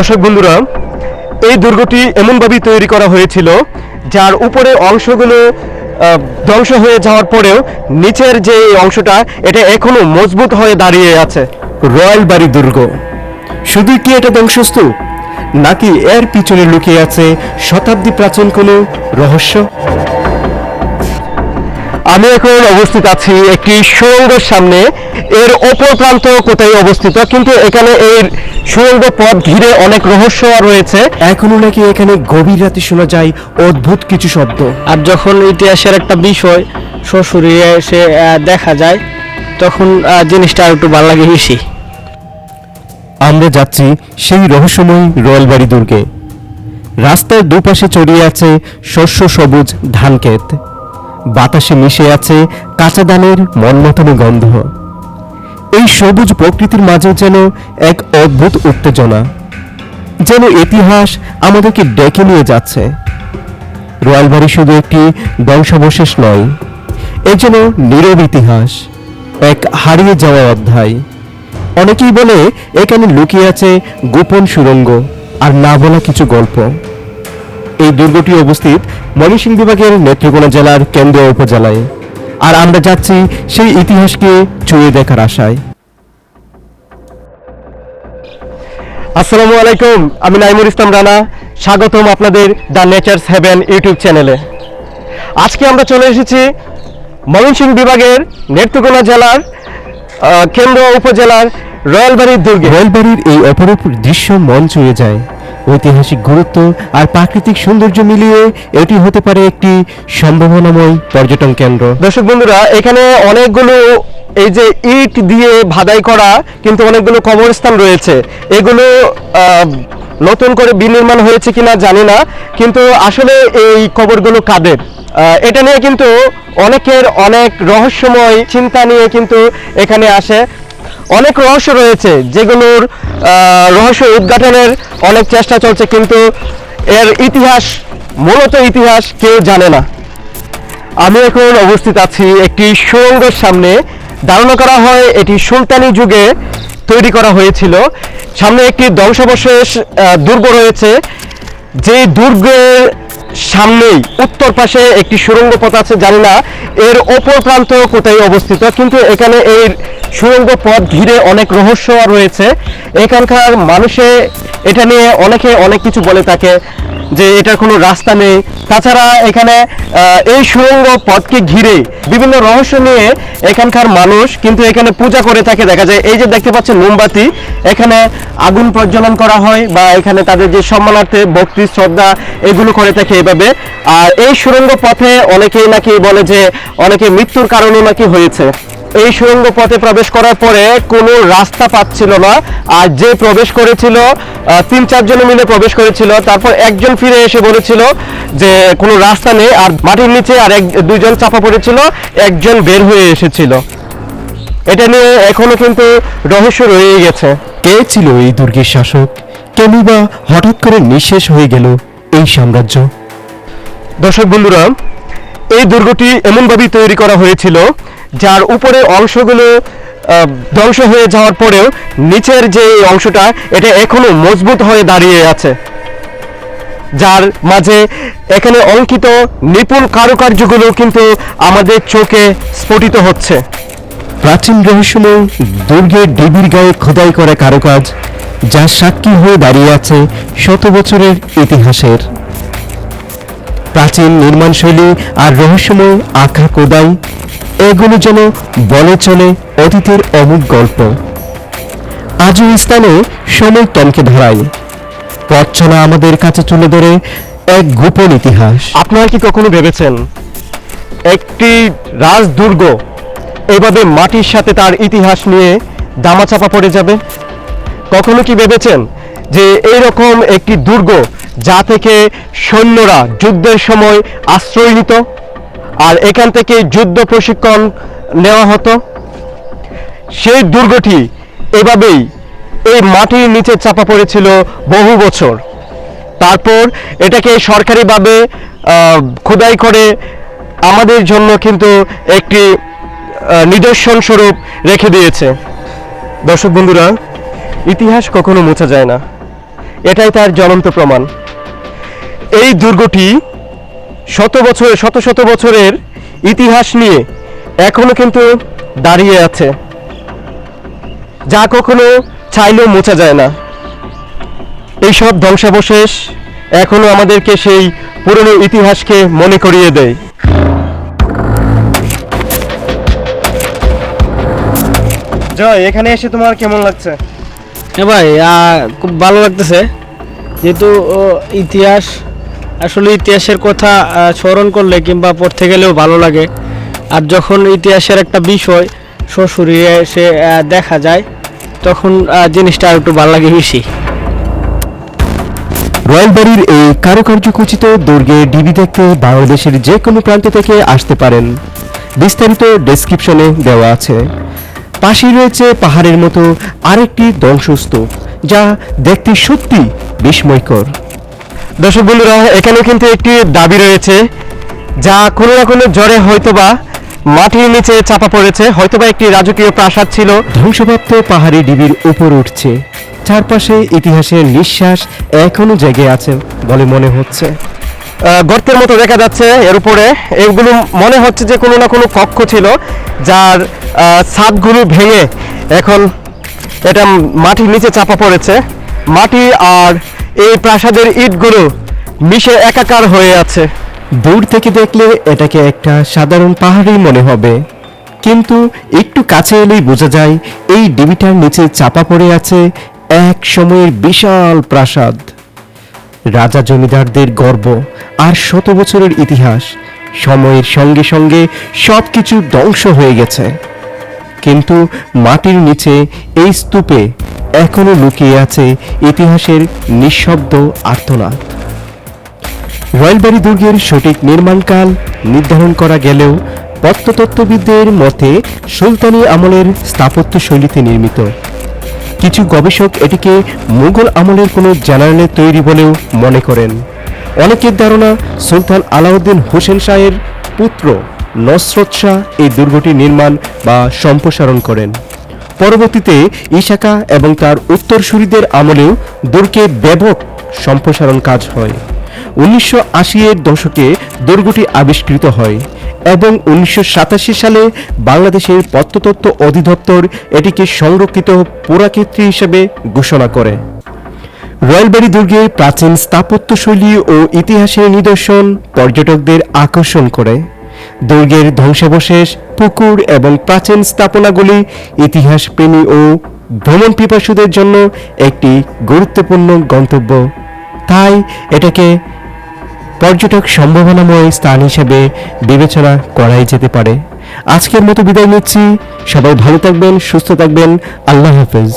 দর্শক বন্ধুরা, এই দুর্গটি এমনভাবেই তৈরি করা হয়েছিল, যার উপরে অংশগুলো ধ্বংস হয়ে যাওয়ার পরেও নিচের যে অংশটা, এটা এখনও মজবুত হয়ে দাঁড়িয়ে আছে। রয়্যাল বাড়ি দুর্গ। শুধু কি এটা ধ্বংসস্তূপ? নাকি এর পিছনে লুকিয়ে আছে শতাব্দী প্রাচীন কোনো রহস্য? আমি এখন অবস্থিত আছি একটি সুড়ঙ্গের সামনে। এর অপর প্রান্ত কোথায় অবস্থিত? কিন্তু এখানে এর সুড়ঙ্গ পথ ঘিরে অনেক রহস্য রয়েছে। এখনও নাকি এখানে গভীর রাতে শোনা যায় অদ্ভুত কিছু শব্দ। আর যখন ইতিহাসের একটা বিষয় শ্বশুরে এসে আহ, দেখা যায় তখন জিনিসটা আর একটু ভালো লাগে বেশি। আমরা যাচ্ছি সেই রহস্যময় রয়্যালবাড়ি দুর্গে। রাস্তার দুপাশে ছড়িয়ে আছে শস্য সবুজ ধানক্ষেত। বাতাসে মিশে আছে কাঁচা ধানের মনমতনে গন্ধ। এই সবুজ প্রকৃতির মাঝে যেন এক অদ্ভুত উত্তেজনা, যেন ইতিহাস আমাদেরকে ডেকে নিয়ে যাচ্ছে। রয়্যালবাড়ি শুধু একটি ধ্বংসাবশেষ নয়, এ যেন নীরব ইতিহাস, এক হারিয়ে যাওয়া অধ্যায়। অনেকেই বলে, এখানে লুকিয়ে আছে গোপন সুড়ঙ্গ আর না বলা কিছু গল্প। এই দুর্গটি অবস্থিত ময়মনসিংহ বিভাগের নেত্রকোনা জেলার কেন্দ্রীয় উপজেলায়। আর আমরা যাচ্ছি সেই ইতিহাসকে ছুঁয়ে দেখার আশায়। আসসালামু আলাইকুম, আমি নাইমুর ইসলাম রানা। স্বাগতম আপনাদের দ্য নেচার্স হেভেন ইউটিউব চ্যানেলে। আজকে আমরা চলে এসেছি ময়মনসিংহ বিভাগের নেত্রকোনা জেলার কেন্দ্র উপজেলার রয়্যালবাড়ির দুর্গে। রয়্যালবাড়ির এই অপরূপ দৃশ্য মন ছুঁয়ে যায়। ঐতিহাসিক গুরুত্ব আর প্রাকৃতিক সৌন্দর্য মিলিয়ে এটি হতে পারে একটি সম্ভাবনাময় পর্যটন কেন্দ্র। দর্শক বন্ধুরা, এখানে অনেকগুলো এই যে ইট দিয়ে ভাদাই করা কিন্তু অনেকগুলো কবরস্থান রয়েছে। এগুলো নতুন করে বিনির্মাণ হয়েছে কিনা জানি না, কিন্তু আসলে এই কবরগুলো কাদের? এটা নিয়ে কিন্তু অনেকের অনেক রহস্যময় চিন্তা নিয়ে কিন্তু এখানে আসে। অনেক রহস্য রয়েছে, যেগুলোর রহস্য উদ্ঘাটনের অনেক চেষ্টা চলছে, কিন্তু এর ইতিহাস, মূলত ইতিহাস কেউ জানে না। আমি এখন অবস্থিত আছি একটি সুড়ঙ্গের সামনে। ধারণা করা হয় এটি সুলতানি যুগে তৈরি করা হয়েছিল। সামনে একটি ধ্বংসাবশেষ দুর্গ রয়েছে। যে দুর্গের সামনেই উত্তর পাশে একটি সুড়ঙ্গ পথ আছে, জানি না, এর ওপর প্রান্ত কোথায় অবস্থিত, কিন্তু এখানে এই সুড়ঙ্গ পথ ঘিরে অনেক রহস্য রয়েছে। এখানকার মানুষে এটা নিয়ে অনেকে অনেক কিছু বলে থাকে যে এটার কোনো রাস্তা নেই। তাছাড়া এখানে এই সুড়ঙ্গ পথকে ঘিরে বিভিন্ন রহস্য নিয়ে এখানকার মানুষ কিন্তু এখানে পূজা করে থাকে। দেখা যায়, এই যে দেখতে পাচ্ছেন মোমবাতি, এখানে আগুন প্রজ্বলন করা হয় বা এখানে তাদের যে সম্মানার্থে ভক্তি, শ্রদ্ধা এগুলো করে থাকে। এভাবে আর এই সুড়ঙ্গ পথে অনেকেই নাকি বলে যে, অনেকে মৃত্যুর কারণও নাকি হয়েছে। এই সুড়ঙ্গ পথে প্রবেশ করার পরে কোনো রাস্তা পাচ্ছিল না। আর যে প্রবেশ করেছিল তিন চারজনে মিলে প্রবেশ করেছিল। তারপর একজন ফিরে এসে বলেছিল যে, কোনো রাস্তা নেই, আর মাটির নিচে আর এক দুজন চাপা পড়েছিল, একজন বের হয়ে এসেছিল। এটা নিয়ে এখনও কিন্তু রহস্য রয়ে গেছে। কে ছিল এই দুর্গের শাসক? কেনই বা হঠাৎ করে নিঃশেষ হয়ে গেল এই সাম্রাজ্য? দর্শক বন্ধুরা, এই দুর্গটি এমনভাবেই তৈরি করা হয়েছিল, যার উপরে অংশগুলো ধ্বংস হয়ে যাওয়ার পরেও নিচের যে অংশটা, এটা এখনও মজবুত হয়ে দাঁড়িয়ে আছে। যার মাঝে এখানে অঙ্কিত নিপুণ কারুকার্যগুলো কিন্তু আমাদের চোখে স্ফুটিত হচ্ছে। প্রাচীন রহস্যময় দুর্গের ডিবির গায়ে খোদাই করা কারুকাজ যা সাক্ষী হয়ে দাঁড়িয়ে আছে শত বছরের ইতিহাসের। প্রাচীন নির্মাণশৈলী আর রহস্যময় আঁকা কোদাই এগুলো যেন বলে চলে অতীতের অমুক গল্প। আজও স্থানে সময় তমকে ধরায়। পথ চলা আমাদের কাছে তুলে ধরে এক গোপন ইতিহাস। আপনারা কি কখনো ভেবেছেন একটি রাজদুর্গ এভাবে মাটির সাথে তার ইতিহাস নিয়ে দামাচাপা পড়ে যাবে? কখনো কি ভেবেছেন যে এইরকম একটি দুর্গ যা থেকে সৈন্যরা যুদ্ধের সময় আশ্রয় নিত, আর এখান থেকে যুদ্ধ প্রশিক্ষণ নেওয়া হতো। সেই দুর্গটি এভাবেই এই মাটির নিচে চাপা পড়েছিল বহু বছর। তারপর এটাকে সরকারিভাবে খোদাই করে আমাদের জন্য কিন্তু একটি নিদর্শন স্বরূপ রেখে দিয়েছে। দর্শক বন্ধুরা, ইতিহাস কখনো মোছা যায় না। এটাই তার জ্বলন্ত প্রমাণ। এই দুর্গটি শত বছর শত শত বছরের ইতিহাস নিয়ে এখনও কিন্তু দাঁড়িয়ে আছে। যা কখনো চাইলেও মোছা যায় না। এইসব ধ্বংসাবশেষ এখনও আমাদেরকে সেই পুরনো ইতিহাসকে মনে করিয়ে দেয়। জয়, এখানে এসে তোমার কেমন লাগছে? ভাই খুব ভালো লাগতেছে। যেহেতু ইতিহাস, আসলে ইতিহাসের কথা স্মরণ করলে কিংবা পড়তে গেলেও ভালো লাগে। আর যখন ইতিহাসের একটা বিষয়, সশরীরে সে দেখা যায়, তখন জিনিসটা একটু ভালো লাগে বেশি রয়্যাল বাড়ির এই কারুকার্যখচিত দুর্গে ডিবি দেখতে বাংলাদেশের যে কোনো প্রান্ত থেকে আসতে পারেন। বিস্তারিত ডেসক্রিপশনে দেওয়া আছে। পাশেই রয়েছে পাহাড়ের মতো আরেকটি ধ্বংসস্তূপ, যা দেখতে সত্যি বিস্ময়কর দর্শক বন্ধুরা, এখানে কিন্তু একটি দাবি রয়েছে, যা কোনো না কোনো জ্বরে হয়তোবা মাটির নিচে চাপা পড়েছে, হয়তোবা একটি রাজকীয় প্রাসাদ ছিল। ধ্বংসপ্রাপ্ত পাহাড়ি ডিবির উপর উঠছে, চারপাশে ইতিহাসের নিঃশ্বাস এখনও জেগে আছে বলে মনে হচ্ছে। গর্তের মতো দেখা যাচ্ছে এর উপরে। এগুলো মনে হচ্ছে যে কোনো না কোনো কক্ষ ছিল, যার ছাদগুলো ভেঙে এখন এটা মাটির নিচে চাপা পড়েছে। মাটি আর এই প্রাসাদের ইটগুলো মিশে একাকার হয়ে আছে। দূর থেকে দেখলে এটাকে একটা সাধারণ পাহাড়ই মনে হবে। কিন্তু একটু কাছে এলেই বোঝা যায়, এই ডিবিটার নিচে চাপা পড়ে আছে এক সময়ের বিশাল প্রাসাদ। রাজা জমিদারদের গর্ব আর শত বছরের ইতিহাস সময়ের সঙ্গে সঙ্গে সব কিছু ধ্বংস হয়ে গেছে। কিন্তু মাটির নিচে এই স্তূপে এখনও লুকিয়ে আছে ইতিহাসের নিঃশব্দ আর্তনাদ। রয়্যালবাড়ি দুর্গের সঠিক নির্মাণকাল নির্ধারণ করা গেলেও প্রত্নতত্ত্ববিদদের মতে সুলতানি আমলের স্থাপত্য শৈলীতে নির্মিত। কিছু গবেষক এটিকে মুঘল আমলের কোনো জেনারেলে তৈরি বলেও মনে করেন। অনেকের ধারণা সুলতান আলাউদ্দিন হোসেন শাহের পুত্র নসরত শাহ এই দুর্গটি নির্মাণ বা সম্প্রসারণ করেন। পরবর্তীতে ইশাকা এবং তার উত্তরসূরিদের আমলেও দুর্গে ব্যাপক সম্প্রসারণ কাজ হয়। উনিশশো আশি এর দশকে দুর্গটি আবিষ্কৃত হয় এবং উনিশশো সাতাশি সালে বাংলাদেশের প্রত্নতত্ত্ব অধিদপ্তর এটিকে সংরক্ষিত পুরাকীর্তি হিসেবে ঘোষণা করে। রয়্যালবাড়ি দুর্গে প্রাচীন স্থাপত্যশৈলী ও ইতিহাসের নিদর্শন পর্যটকদের আকর্ষণ করে। দুর্গের ধ্বংসাবশেষ, পুকুর এবং প্রাচীন স্থাপনাগুলি ইতিহাস প্রেমী ও ভ্রমণ পিপাসুদের জন্য একটি গুরুত্বপূর্ণ গন্তব্য। তাই এটাকে পর্যটক সম্ভাবনাময় স্থান হিসেবে বিবেচনা করাই যেতে পারে। আজকের মতো বিদায় নিচ্ছি। সবাই ভালো থাকবেন, সুস্থ থাকবেন। আল্লাহ হাফেজ।